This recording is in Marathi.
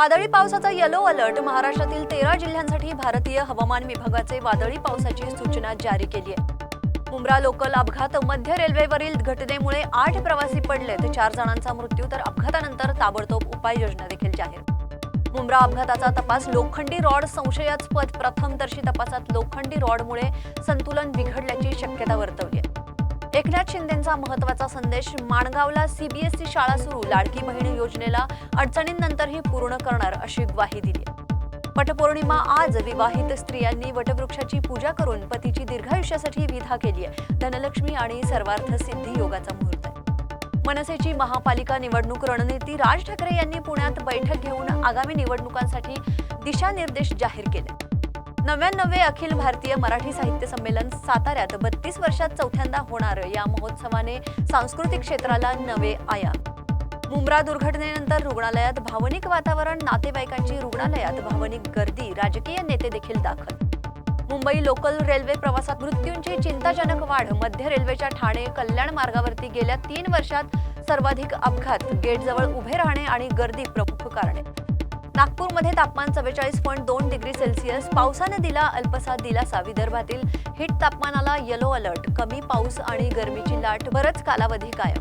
वादळी पावसाचा येलो अलर्ट महाराष्ट्रातील तेरा जिल्ह्यांसाठी भारतीय हवामान विभागाचे वादळी पावसाची सूचना जारी केली आहे. मुंब्रा लोकल अपघात मध्य रेल्वेवरील घटनेमुळे आठ प्रवासी पडलेत. चार जणांचा मृत्यू तर अपघातानंतर ताबडतोब उपाययोजना देखील जाहीर. मुंब्रा अपघाताचा तपास लोखंडी रॉड संशयास्पद. प्रथमदर्शी तपासात लोखंडी रॉडमुळे संतुलन बिघडल्याची शक्यता वर्तवली आहे. एकनाथ शिंदेचा महत्त्वाचा संदेश माणगावला सीबीएसई शाळा सुरू. लाडकी बहीण योजनेला अडचणींनंतरही पूर्ण करणार अशी ग्वाही दिली. पटपौर्णिमा आज विवाहित स्त्रियांनी वटवृक्षाची पूजा करून पतीची दीर्घायुष्यासाठी विधा केली आहे. धनलक्ष्मी आणि सर्वार्थ सिद्धी योगाचा मुहूर्त मनसेची महापालिका निवडणूक रणनीती राज ठाकरे यांनी पुण्यात बैठक घेऊन आगामी निवडणुकांसाठी दिशानिर्देश जाहीर केले. नव्याण्णवे अखिल भारतीय मराठी साहित्य संमेलन साताऱ्यात बत्तीस वर्षात चौथ्यांदा होणार या महोत्सवाने सांस्कृतिक क्षेत्राला नवे आयाम. मुंब्रा दुर्घटनेनंतर रुग्णालयात भावनिक वातावरण नातेवाईकांची रुग्णालयात भावनिक गर्दी राजकीय नेते देखील दाखल. मुंबई लोकल रेल्वे प्रवासात मृत्यूंची चिंताजनक वाढ मध्य रेल्वेच्या ठाणे कल्याण मार्गावरती गेल्या तीन वर्षात सर्वाधिक अपघात गेटजवळ उभे राहणे आणि गर्दी प्रमुख कारणे. नागपूरमध्ये तापमान चव्वेचाळीस पॉईंट दोन डिग्री सेल्सिअस. पावसानं दिला अल्पसा दिलासा विदर्भातील हिट तापमानाला येलो अलर्ट कमी पाऊस आणि गरमीची लाट. बरंच कालावधी कायम.